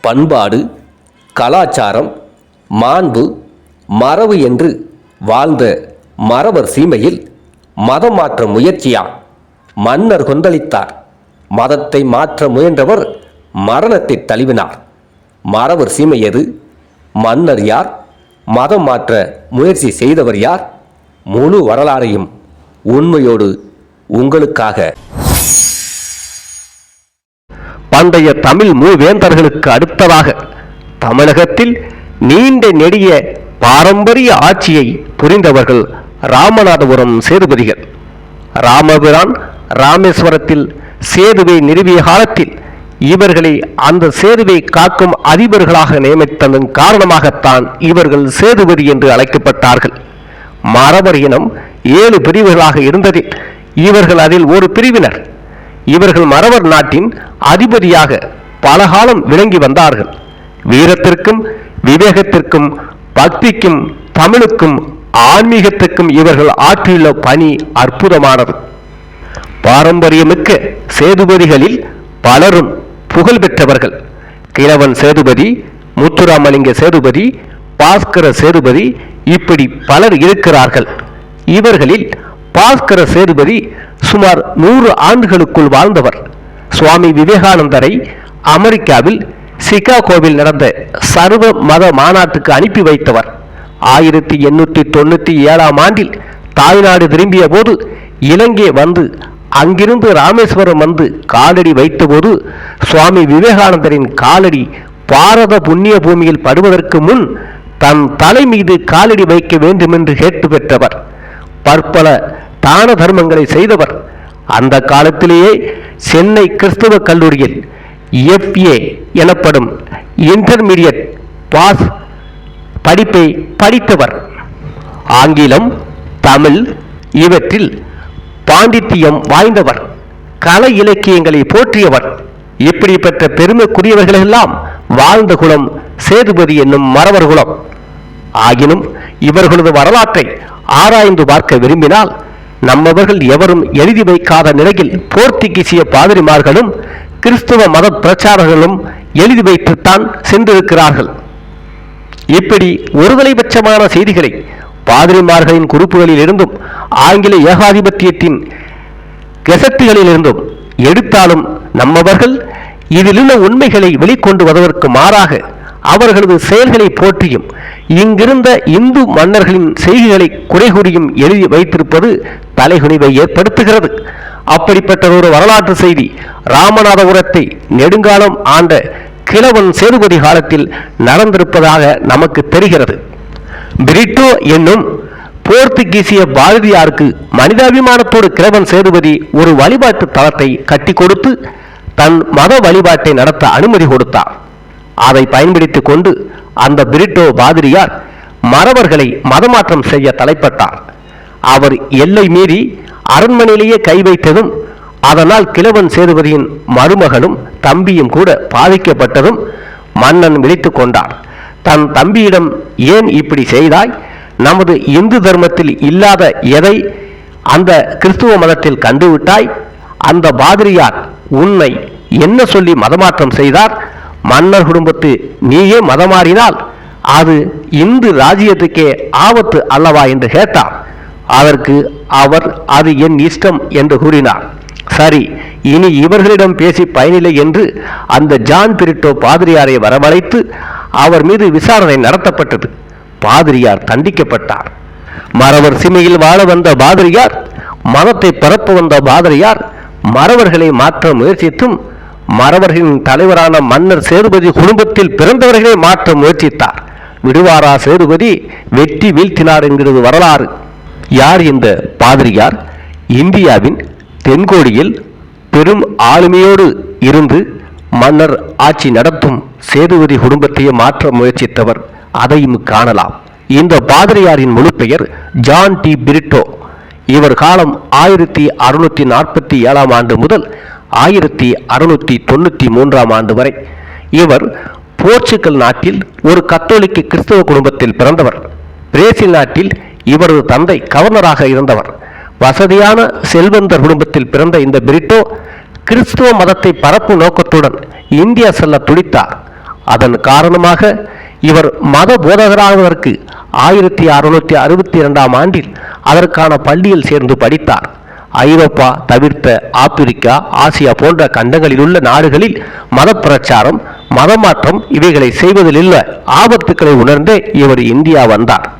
பண்பாடு கலாச்சாரம் மாண்பு மரபு என்று வாழ்ந்த மறவர் சீமையில் மதம் மாற்ற முயற்சியா? மன்னர் கொந்தளித்தார். மதத்தை மாற்ற முயன்றவர் மரணத்தை தழுவினார். மறவர் சீமை எது? மன்னர் யார்? மதம் மாற்ற முயற்சி செய்தவர் யார்? முழு வரலாறையும் உண்மையோடு உங்களுக்காக. பண்டைய தமிழ் மூவேந்தர்களுக்கு அடுத்ததாக தமிழகத்தில் நீண்ட நெடிய பாரம்பரிய ஆட்சியை புரிந்தவர்கள் ராமநாதபுரம் சேதுபதிகள். ராமபிரான் ராமேஸ்வரத்தில் சேதுவை நிறுவிய காலத்தில் இவர்களை அந்த சேதுவை காக்கும் அதிபர்களாக நியமித்ததன் காரணமாகத்தான் இவர்கள் சேதுபதி என்று அழைக்கப்பட்டார்கள். மரபர் இனம் ஏழு பிரிவுகளாக இருந்ததில் இவர்கள் அதில் ஒரு பிரிவினர். இவர்கள் மறவர் நாட்டின் அதிபதியாக பல காலம் விளங்கி வந்தார்கள். வீரத்திற்கும் விவேகத்திற்கும் பக்திக்கும் தமிழுக்கும் ஆன்மீகத்துக்கும் இவர்கள் ஆற்றியுள்ள பணி அற்புதமானது. பாரம்பரியமிக்க சேதுபதிகளில் பலரும் புகழ் பெற்றவர்கள். கிழவன் சேதுபதி முத்துராமலிங்க சேதுபதி பாஸ்கர சேதுபதி இப்படி பலர் இருக்கிறார்கள். இவர்களில் பாஸ்கர சேதுபதி சுமார் நூறு ஆண்டுகளுக்குள் வாழ்ந்தவர். சுவாமி விவேகானந்தரை அமெரிக்காவில் சிகாகோவில் நடந்த சர்வ மத மாநாட்டுக்கு அனுப்பி வைத்தவர். ஆயிரத்தி எண்ணூற்றி தொண்ணூற்றி ஏழாம் ஆண்டில் தாய்நாடு திரும்பிய போது இலங்கை வந்து அங்கிருந்து ராமேஸ்வரம் வந்து காலடி வைத்தபோது சுவாமி விவேகானந்தரின் காலடி பாரத புண்ணிய பூமியில் படுவதற்கு முன் தன் தலை மீது காலடி வைக்க வேண்டுமென்று கேட்டு பெற்றவர். பற்பல தான தர்மங்களை செய்தவர். அந்த காலத்திலேயே சென்னை கிறிஸ்தவ கல்லூரியில் எஃப்ஏ எனப்படும் இன்டர்மீடியட் பாஸ் படிப்பை படித்தவர். ஆங்கிலம் தமிழ் இவற்றில் பாண்டித்தியம் வாய்ந்தவர். கலை இலக்கியங்களை போற்றியவர். இப்படிப்பட்ட பெருமைக்குரியவர்களெல்லாம் வாழ்ந்த குலம் சேதுபதி என்னும் மறவர் குலம். ஆகினும் இவர்களது வரலாற்றை ஆராய்ந்து பார்க்க விரும்பினால் நம்மவர்கள் எவரும் எழுதி வைக்காத நிலையில் போர்த்துகீசிய பாதிரிமார்களும் கிறிஸ்துவ மத பிரச்சாரர்களும் எழுதி வைத்துத்தான் சென்றிருக்கிறார்கள். இப்படி ஒருதலைபட்சமான செய்திகளை பாதிரிமார்களின் குறிப்புகளில் இருந்தும் ஆங்கில ஏகாதிபத்தியத்தின் கெசட்டுகளிலிருந்தும் எடுத்தாலும் நம்மவர்கள் இதிலுள்ள உண்மைகளை வெளிக்கொண்டு வருவதற்கு மாறாக அவர்களது செயல்களை போற்றியும் இங்கிருந்த இந்து மன்னர்களின் செய்திகளை குறைகூறியும் எழுதி வைத்திருப்பது தலைகுனிவை ஏற்படுத்துகிறது. அப்படிப்பட்ட ஒரு வரலாற்று செய்தி ராமநாதபுரத்தை நெடுங்காலம் ஆண்ட கிழவன் சேதுபதி காலத்தில் நடந்திருப்பதாக நமக்கு தெரிகிறது. பிரிட்டோ என்னும் போர்த்துகீசிய பாரதியாருக்கு மனிதாபிமானத்தோடு கிழவன் சேதுபதி ஒரு வழிபாட்டு தளத்தை கட்டி கொடுத்து தன் மத வழிபாட்டை நடத்த அனுமதி கொடுத்தார். அதை பயன்படுத்திக் கொண்டு அந்த பிரிட்டோ பாதிரியார் மறவர்களை மதமாற்றம் செய்ய தலைப்பட்டார். அவர் எல்லை மீறி அரண்மனையிலேயே கை வைத்ததும் அதனால் கிழவன் சேதுபதியின் மருமகனும் தம்பியும் கூட பாதிக்கப்பட்டதும் மன்னன் விழித்து கொண்டார். தன் தம்பியிடம் ஏன் இப்படி செய்தாய்? நமது இந்து தர்மத்தில் இல்லாத எதை அந்த கிறிஸ்துவ மதத்தில் கண்டுவிட்டாய்? அந்த பாதிரியார் உன்னை என்ன சொல்லி மதமாற்றம் செய்தார்? மன்னர் குடும்பத்து நீயே மதமாறினால் அது இந்து ராஜ்யத்துக்கே ஆபத்து அல்லவா என்று கேட்டார். அதற்கு அவர் அது என் இஷ்டம் என்று கூறினார். சரி இனி இவர்களிடம் பேசி பயனில்லை என்று அந்த ஜான் பிரிட்டோ பாதிரியாரை வரவழைத்து அவர் மீது விசாரணை நடத்தப்பட்டது. பாதிரியார் தண்டிக்கப்பட்டார். மறவர் சிமையில் வாழ வந்த பாதிரியார் மதத்தை பரப்ப வந்த பாதிரியார் மறவர்களை மாற்ற முயற்சித்தும் மறவர்களின் தலைவரான மன்னர் சேதுபதி குடும்பத்தில் பிறந்தவர்களை மாற்ற முயற்சித்தார். விடுவாரா சேதுபதி வெட்டி வீழ்த்தினார் என்கிறது வரலாறு. யார் இந்த பாதிரியார்? இந்தியாவின் தென்கோடியில் பெரும் ஆளுமையோடு இருந்து மன்னர் ஆட்சி நடத்தும் சேதுபதி குடும்பத்தையே மாற்ற முயற்சித்தவர். அதையும் காணலாம். இந்த பாதிரியாரின் முழு பெயர் ஜான் டி பிரிட்டோ. இவர் காலம் ஆயிரத்தி அறுநூத்தி நாற்பத்தி ஏழாம் ஆண்டு முதல் ஆயிரத்தி அறுநூத்தி தொண்ணூத்தி மூன்றாம் ஆண்டு வரை இவர் போர்ச்சுகல் நாட்டில் ஒரு கத்தோலிக்க கிறிஸ்தவ குடும்பத்தில் பிறந்தவர். பிரேசில் நாட்டில் இவரது தந்தை கவர்னராக இருந்தவர். வசதியான செல்வந்தர் குடும்பத்தில் பிறந்த இந்த பிரிட்டோ கிறிஸ்துவ மதத்தை பரப்பும் நோக்கத்துடன் இந்தியா செல்ல துடித்தார். அதன் காரணமாக இவர் மத போதகராவதற்கு ஆயிரத்தி அறுநூற்றி அறுபத்தி இரண்டாம் ஆண்டில் அதற்கான பள்ளியில் சேர்ந்து படித்தார். ஐரோப்பா தவிர்த்த ஆப்பிரிக்கா ஆசியா போன்ற கண்டங்களில் உள்ள நாடுகளில் மத பிரச்சாரம் மதமாற்றம் இவைகளை செய்வதில் உள்ள ஆபத்துக்களை உணர்ந்தே இவர் இந்தியா வந்தார்.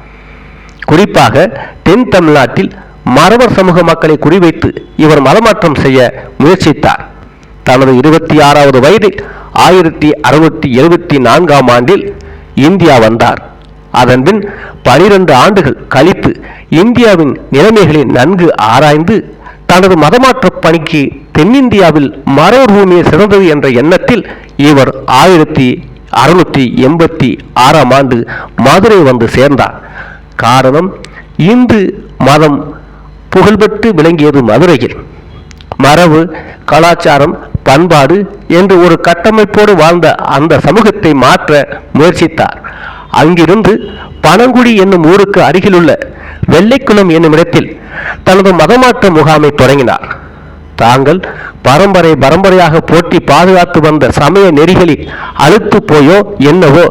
குறிப்பாக தென் தமிழ்நாட்டில் மறவர் சமூக மக்களை குறிவைத்து இவர் மதமாற்றம் செய்ய முயற்சித்தார். தனது இருபத்தி ஆறாவது வயதில் ஆயிரத்தி அறுபத்தி எழுபத்தி நான்காம் ஆண்டில் இந்தியா வந்தார். அதன்பின் பனிரெண்டு ஆண்டுகள் கழித்து இந்தியாவின் நிலைமைகளை நன்கு ஆராய்ந்து தனது மதமாற்ற பணிக்கு தென்னிந்தியாவில் மரவர் பூமியை சிறந்தது என்ற எண்ணத்தில் இவர் ஆயிரத்தி அறுநூற்றி எண்பத்தி ஆறாம் ஆண்டு மதுரை வந்து சேர்ந்தார். காரணம் இந்து மதம் புகழ்பெற்று விளங்கியது மதுரையில். மரபு கலாச்சாரம் பண்பாடு என்று ஒரு கட்டமைப்போடு வாழ்ந்த அந்த சமூகத்தை மாற்ற முயற்சித்தார். அங்கிருந்து பனங்குடி என்னும் ஊருக்கு அருகிலுள்ள வெள்ளைக்குளம் என்னும் இடத்தில் தனது மதமாற்ற முகாமை தொடங்கினார். தாங்கள் பரம்பரை பரம்பரையாக போட்டி பாதுகாத்து வந்த சமய நெறிகளில் அழுத்து போயோ என்னவோ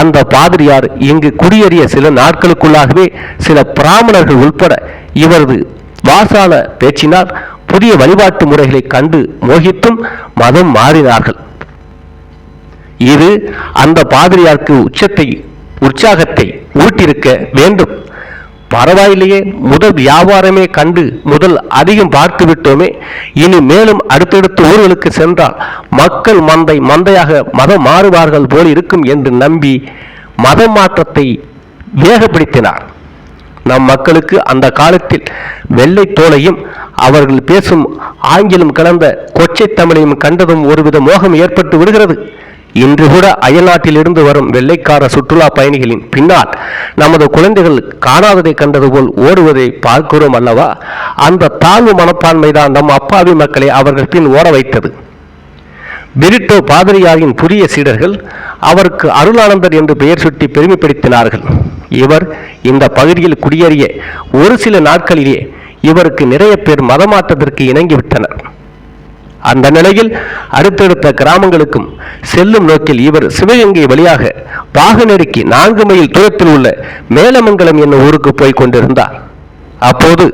அந்த பாதிரியார் இங்கு குடியேறிய சில நாட்களுக்குள்ளாகவே சில பிராமணர்கள் உள்பட இவரது வாசால பேச்சினால் புதிய வழிபாட்டு முறைகளை கண்டு மோகித்தும் மதம் மாறினார்கள். இது அந்த பாதிரியாருக்கு உச்சத்தை உற்சாகத்தை ஊட்டியிருக்க வேண்டும். பரவாயில்லையே முதல் வியாபாரமே கண்டு முதல் அதிகம் பார்த்து விட்டோமே. இனி மேலும் அடுத்தடுத்த ஊர்களுக்கு சென்றால் மக்கள் மந்தை மந்தையாக மதம் மாறுவார்கள் போல் இருக்கும் என்று நம்பி மத மாற்றத்தை வேகப்படுத்தினார். நம் மக்களுக்கு அந்த காலத்தில் வெள்ளை தோலையும் அவர்கள் பேசும் ஆங்கிலம் கலந்த கொச்சை தமிழையும் கண்டதும் ஒருவித மோகம் ஏற்பட்டு விடுகிறது. இன்று கூட அயல்நாட்டிலிருந்து வரும் வெள்ளைக்கார சுற்றுலா பயணிகளின் பின்னால் நமது குழந்தைகள் காணாததை கண்டது போல் ஓடுவதை பார்க்கிறோம் அல்லவா? அந்த தாழ்வு மனப்பான்மைதான் நம் அப்பாவி மக்களை அவர்கள் பின் ஓட வைத்தது. பிரிட்டோ பாதிரியாரின் புதிய சீடர்கள் அவருக்கு அருளானந்தர் என்று பெயர் சுட்டி பெருமைப்படுத்தினார்கள். இவர் இந்த பகுதியில் குடியேறிய ஒரு சில நாட்களிலே இவருக்கு நிறைய பேர் மதமாற்றத்திற்கு இணங்கிவிட்டனர். அந்த நிலையில் அடுத்தடுத்த கிராமங்களுக்கும் செல்லும் நோக்கில் இவர் சிவகங்கை வழியாக பாகநெருக்கி நான்கு மைல் தூரத்தில் உள்ள மேலமங்கலம் என்னும் ஊருக்கு போய் கொண்டிருந்தார். அப்போது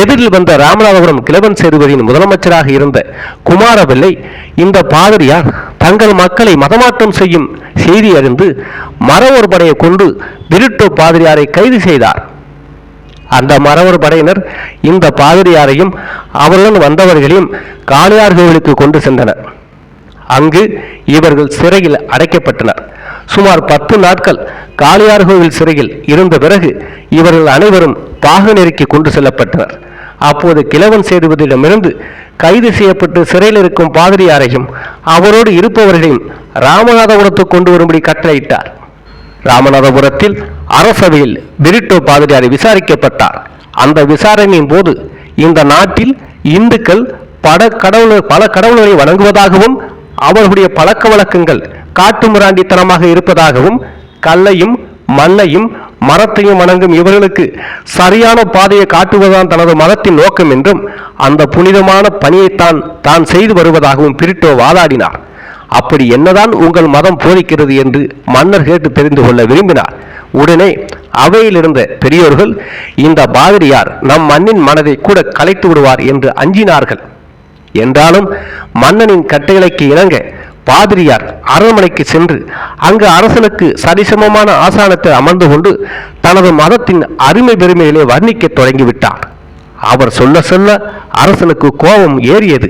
எதிரில் வந்த ராமநாதபுரம் கிழவன் சேதுபதியின் முதலமைச்சராக இருந்த குமாரபிள்ளை இந்த பாதிரியார் தங்கள் மக்களை மதமாற்றம் செய்யும் செய்தி அறிந்து மரவர் படையை கொண்டு விருட்டோ பாதிரியாரை கைது செய்தார். அந்த மரவர் படையினர் இந்த பாதிரியாரையும் அவருடன் வந்தவர்களையும் காளையார் கோவிலுக்கு கொண்டு சென்றனர். அங்கு இவர்கள் சிறையில் அடைக்கப்பட்டனர். சுமார் பத்து நாட்கள் காளையார் கோவில் சிறையில் இருந்த பிறகு இவர்கள் அனைவரும் பாகநெருக்கி கொண்டு செல்லப்பட்டனர். அப்போது கிழவன் சேதுபதியிடமிருந்து கைது செய்யப்பட்டு சிறையில் இருக்கும் பாதிரியாரையும் அவரோடு இருப்பவர்களையும் ராமநாதபுரத்துக்கு கொண்டு வரும்படி கட்டளையிட்டார். ராமநாதபுரத்தில் அரசவையில் பிரிட்டோ பாதிரியார் விசாரிக்கப்பட்டார். அந்த விசாரணையின் போது இந்த நாட்டில் இந்துக்கள் பட கடவுள் பல கடவுள்களை வணங்குவதாகவும் அவர்களுடைய பழக்க வழக்கங்கள் காட்டுமிராண்டித்தனமாக இருப்பதாகவும் கல்லையும் மண்ணையும் மரத்தையும் வணங்கும் இவர்களுக்கு சரியான பாதையை காட்டுவதுதான் தனது மதத்தின் நோக்கம் என்றும் அந்த புனிதமான பணியைத்தான் தான் செய்து வருவதாகவும் பிரிட்டோ வாதாடினார். அப்படி என்னதான் உங்கள் மதம் போதிக்கிறது என்று மன்னர் கேட்டு தெரிந்து கொள்ள விரும்பினார். உடனே அவையிலிருந்த பெரியோர்கள் இந்த பாதிரியார் நம் மண்ணின் மனதை கூட கலைத்து விடுவார் என்று அஞ்சினார்கள். என்றாலும் மன்னனின் கட்டளைக்கு இணங்க பாதிரியார் அரண்மனைக்கு சென்று அங்கு அரசனுக்கு சரிசமமான ஆசானத்தை அமர்ந்து கொண்டு தனது மதத்தின் அருமை பெருமைகளை வர்ணிக்க தொடங்கிவிட்டார். அவர் சொல்ல சொல்ல அரசனுக்கு கோபம் ஏறியது.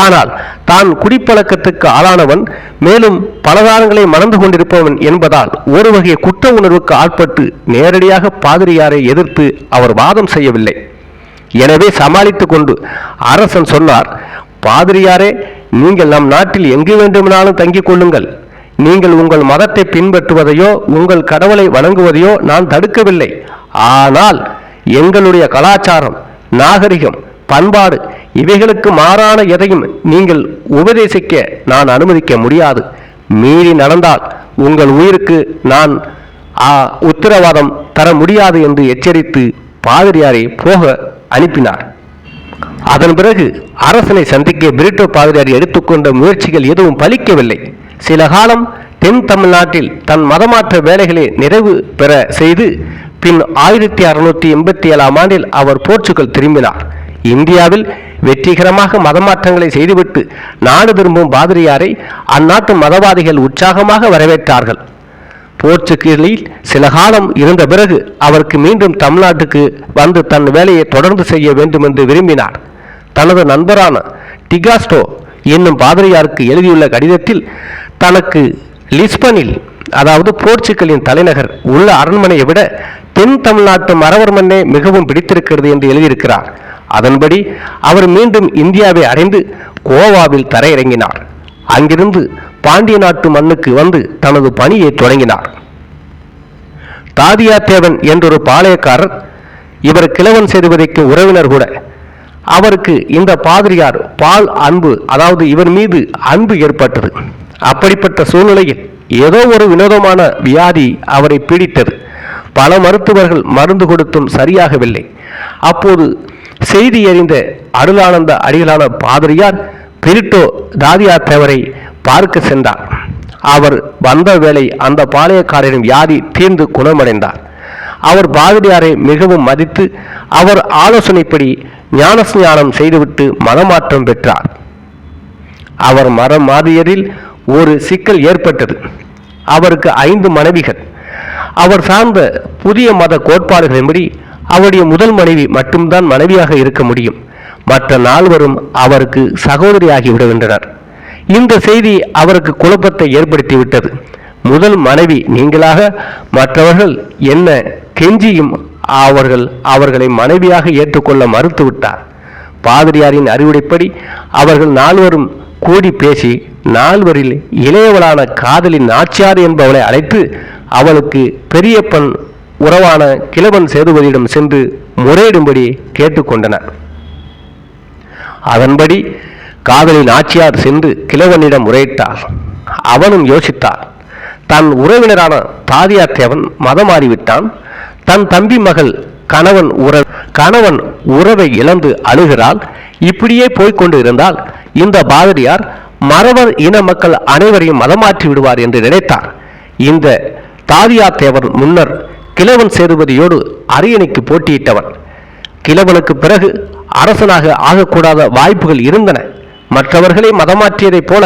ஆனால் தான் குடிப்பழக்கத்துக்கு ஆளானவன் மேலும் பலதாரங்களை மணந்து கொண்டிருப்பவன் என்பதால் ஒரு வகை குற்ற உணர்வுக்கு ஆட்பட்டு நேரடியாக பாதிரியாரை எதிர்த்து அவர் வாதம் செய்யவில்லை. எனவே சமாளித்து கொண்டு அரசன் சொன்னார் பாதிரியாரே நீங்கள் நம் நாட்டில் எங்கு வேண்டுமானாலும் தங்கிக் கொள்ளுங்கள். நீங்கள் உங்கள் மதத்தை பின்பற்றுவதையோ உங்கள் கடவுளை வணங்குவதையோ நான் தடுக்கவில்லை. ஆனால் எங்களுடைய கலாச்சாரம் நாகரிகம் பண்பாடு. இவைகளுக்கு மாறான எதையும் நீங்கள் உபதேசிக்க நான் அனுமதிக்க முடியாது. மீறி நடந்தால் உங்கள் உயிருக்கு நான் உத்தரவாதம் தர முடியாது என்று எச்சரித்து பாதிரியாரை போக அனுப்பினார். அதன் பிறகு அரசனை சந்திக்க பிரிட்டோ பாதிரியார் எடுத்துக்கொண்ட முயற்சிகள் எதுவும் பலிக்கவில்லை. சில காலம் தென் தமிழ்நாட்டில் தன் மதமாற்ற வேலைகளை நிறைவு பெற செய்து பின் ஆயிரத்தி அறுநூற்றி எண்பத்தி ஏழாம் ஆண்டில் அவர் போர்ச்சுகல் திரும்பினார். இந்தியாவில் வெற்றிகரமாக மதமாற்றங்களை செய்துவிட்டு நாடு திரும்பும் பாதிரியாரை அந்நாட்டு மதவாதிகள் உற்சாகமாக வரவேற்றார்கள். போர்ச்சுகலில் சில காலம் இருந்த பிறகு அவருக்கு மீண்டும் தமிழ்நாட்டுக்கு வந்து தன் வேலையை தொடர்ந்து செய்ய வேண்டும் என்று விரும்பினார். தனது நண்பரான டிகாஸ்டோ என்னும் பாதிரியாருக்கு எழுதியுள்ள கடிதத்தில் தனக்கு லிஸ்பனில் அதாவது போர்ச்சுகலின் தலைநகர் உள்ள அரண்மனையை விட தென் தமிழ்நாட்டு மரவர் மண்ணே மிகவும் பிடித்திருக்கிறது என்று எழுதியிருக்கிறார். அதன்படி அவர் மீண்டும் இந்தியாவை அடைந்து கோவாவில் தரையிறங்கினார். அங்கிருந்து பாண்டிய நாட்டு மண்ணுக்கு வந்து தனது பணியை தொடங்கினார். தாதியாத்தேவன் என்றொரு பாளையக்காரர் இவர் கிழவன் சேதுபதிக்கு உறவினர் கூட. அவருக்கு இந்த பாதிரியார் பால் அன்பு அதாவது இவர் மீது அன்பு ஏற்பட்டது. அப்படிப்பட்ட சூழ்நிலையில் ஏதோ ஒரு வினோதமான வியாதி அவரை பீடித்தது. பல மருத்துவர்கள் மருந்து கொடுத்தும் சரியாகவில்லை. அப்போது செய்தி அறிந்த அருளானந்த அடிகளான பாதிரியார் பிரிட்டோ தாதியா தேவரை பார்க்க சென்றார். அவர் வந்த வேளை அந்த பாளையக்காரரின் வியாதி தீர்ந்து குணமடைந்தார். அவர் பாதிரியாரை மிகவும் மதித்து அவர் ஆலோசனைப்படி ஞானஸ்ஞானம் செய்துவிட்டு மதமாற்றம் பெற்றார். அவர் மரம் மாதியரில் ஒரு சிக்கல் ஏற்பட்டது. அவருக்கு ஐந்து மனைவிகள். அவர் சார்ந்த புதிய மத கோட்பாடுகளின்படி அவருடைய முதல் மனைவி மட்டும்தான் மனைவியாக இருக்க முடியும். மற்ற நால்வரும் அவருக்கு சகோதரியாகி விடுகின்றனர். இந்த செய்தி அவருக்கு குழப்பத்தை ஏற்படுத்திவிட்டது. முதல் மனைவி நீங்களாக மற்றவர்கள் என்ன கெஞ்சியும் அவர்கள் அவர்களை மனைவியாக ஏற்றுக்கொள்ள மறுத்துவிட்டார். பாதிரியாரின் அறிவுரைப்படி அவர்கள் நால்வரும் கூடி பேசி நால்வரில் இளையவளான காதலின் நாச்சியார் என்பவளை அழைத்து அவளுக்கு பெரியப்பன் உறவான கிழவன் சேதுபதியிடம் சென்று முறையிடும்படி கேட்டுக்கொண்டனர் அதன்படி காதலின் ஆட்சியார் சென்று கிழவனிடம் முறையிட்டார் அவனும் யோசித்தார் தன் உறவினரான தாதியாத்தேவன் மதம் மாறிவிட்டான் தன் தம்பி மகள் கணவன் உற கணவன் உறவை இழந்து அழுகிறாள். இப்படியே போய்க்கொண்டு இருந்தால் இந்த பாதிரியார் மறவர் இன மக்கள் அனைவரையும் மதமாற்றி விடுவார் என்று நினைத்தார். இந்த தாதியாத்தேவன் முன்னர் கிழவன் சேதுபதியோடு அரியணைக்கு போட்டியிட்டவன். கிழவனுக்கு பிறகு அரசனாக ஆகக்கூடாத வாய்ப்புகள் இருந்தன. மற்றவர்களை மதமாற்றியதைப் போல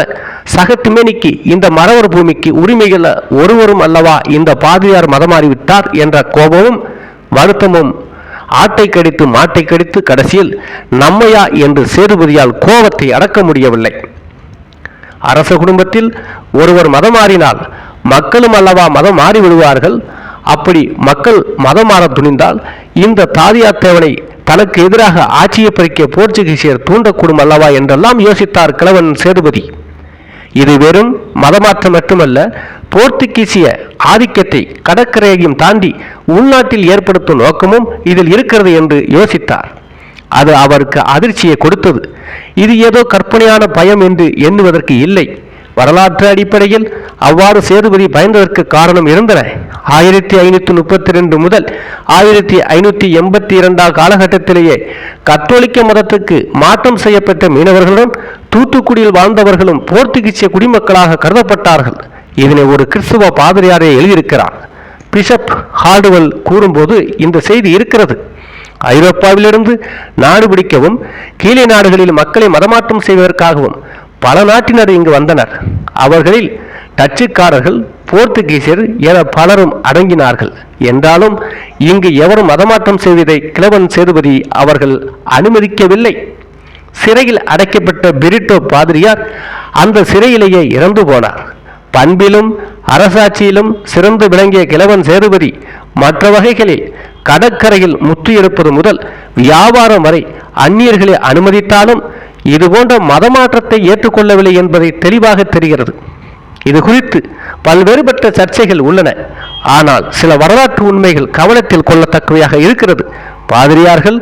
சகத்துமேனிக்கு இந்த மரவர் பூமிக்கு உரிமைகள் ஒருவரும் அல்லவா இந்த பாதிரியார் மதமாறிவிட்டார் என்ற கோபமும் வருத்தமும் ஆட்டை கடித்து மாட்டை கடித்து கடைசியில் நம்மையா என்று சேதுபதியால் கோபத்தை அடக்க முடியவில்லை. அரச குடும்பத்தில் ஒருவர் மதம் மாறினால் மக்களும் அல்லவா மதம் மாறிவிடுவார்கள்? அப்படி மக்கள் மதம் மாற துணிந்தால் இந்த தாதியாத்தேவனை தனக்கு எதிராக ஆட்சியை பறிக்க போர்ச்சுகீசியர் தூண்டக்கூடும் அல்லவா என்றெல்லாம் யோசித்தார் கிழவன் சேதுபதி. இது வெறும் மதமாற்றம் மட்டுமல்ல போர்த்துகீசிய ஆதிக்கத்தை கடற்கரையையும் தாண்டி உள்நாட்டில் ஏற்படுத்தும் நோக்கமும் இதில் இருக்கிறது என்று யோசித்தார். அது அவருக்கு அதிர்ச்சியை கொடுத்தது. இது ஏதோ கற்பனையான பயம் என்று எண்ணுவதற்கு இல்லை. வரலாற்று அடிப்படையில் அவ்வாறு சேதுபதி பயந்ததற்கு காரணம் இருந்தன. ஆயிரத்தி ஐநூற்றி முப்பத்தி ரெண்டு முதல் ஆயிரத்தி ஐநூற்றி எண்பத்தி இரண்டாம் காலகட்டத்திலேயே கத்தோலிக்க மதத்துக்கு மாற்றம் செய்யப்பட்ட மீனவர்களும் தூத்துக்குடியில் வாழ்ந்தவர்களும் போர்த்துகீசிய குடிமக்களாக கருதப்பட்டார்கள். இதனை ஒரு கிறிஸ்துவ பாதிரியாரே எழுதியிருக்கிறார். பிஷப் ஹார்டுவல் கூறும்போது இந்த செய்தி இருக்கிறது. ஐரோப்பாவிலிருந்து நாடு பிடிக்கவும் கீழே நாடுகளில் மக்களை மதமாற்றம் செய்வதற்காகவும் பல நாட்டினர் இங்கு வந்தனர். அவர்களில் டச்சுக்காரர்கள் போர்த்துகீசியர் என பலரும் அடங்கினார்கள். என்றாலும் இங்கு எவரும் மதமாற்றம் செய்வதை கிழவன் சேதுபதி அவர்கள் அனுமதிக்கவில்லை. சிறையில் அடைக்கப்பட்ட பிரிட்டோ பாதிரியார் அந்த சிறையிலேயே இறந்து போனார். பண்பிலும் அரசாட்சியிலும் சிறந்து விளங்கிய கிழவன் சேதுபதி மற்ற வகைகளில் கடற்கரையில் முத்து எடுப்பது முதல் வியாபாரம் வரை அந்நியர்களை அனுமதித்தாலும் இதுபோன்ற மதமாற்றத்தை ஏற்றுக்கொள்ளவில்லை என்பதை தெளிவாக தெரிகிறது. இது குறித்து பல்வேறுபட்ட சர்ச்சைகள் உள்ளன. ஆனால் சில வரலாற்று உண்மைகள் கவனத்தில் கொள்ளத்தக்கவையாக இருக்கிறது. பாதிரியார்கள்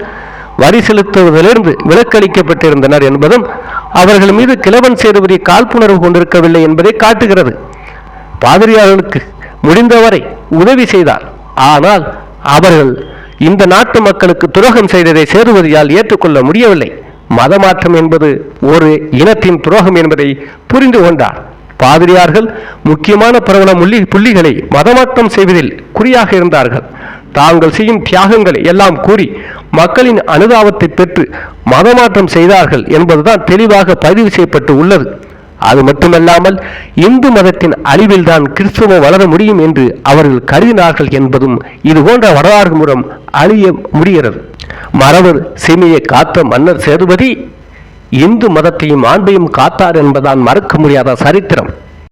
வரி செலுத்துவதிலிருந்து விலக்களிக்கப்பட்டிருந்தனர் என்பதும் அவர்கள் மீது கிழவன் சேதுபதி காழ்ப்புணர்வு கொண்டிருக்கவில்லை என்பதை காட்டுகிறது. பாதிரியார்களுக்கு முடிந்தவரை உதவி செய்தார். ஆனால் அவர்கள் இந்த நாட்டு மக்களுக்கு துரோகம் செய்ததை சேதுபதியால் ஏற்றுக்கொள்ள முடியவில்லை. மதமாற்றம் என்பது ஒரு இனத்தின் துரோகம் என்பதை புரிந்து கொண்டார். பாதிரியார்கள் முக்கியமான பிரபல முள்ளி புள்ளிகளை மதமாற்றம் செய்வதில் குறியாக இருந்தார்கள். தாங்கள் செய்யும் தியாகங்களை எல்லாம் கூறி மக்களின் அனுதாபத்தை பெற்று மதமாற்றம் செய்தார்கள் என்பதுதான் தெளிவாக பதிவு செய்யப்பட்டு உள்ளது. அது மட்டுமல்லாமல் இந்து மதத்தின் அழிவில்தான் கிறிஸ்துவம் வளர முடியும் என்று அவர்கள் கருதினார்கள் என்பதும் இது போன்ற வரலாறு மூலம் அழிய முடிகிறது. மறவர் சீமையை காத்த மன்னர் சேதுபதி இந்து மதத்தையும் ஆண்பையும் காத்தார் என்பதான் மறக்க முடியாத சரித்திரம்.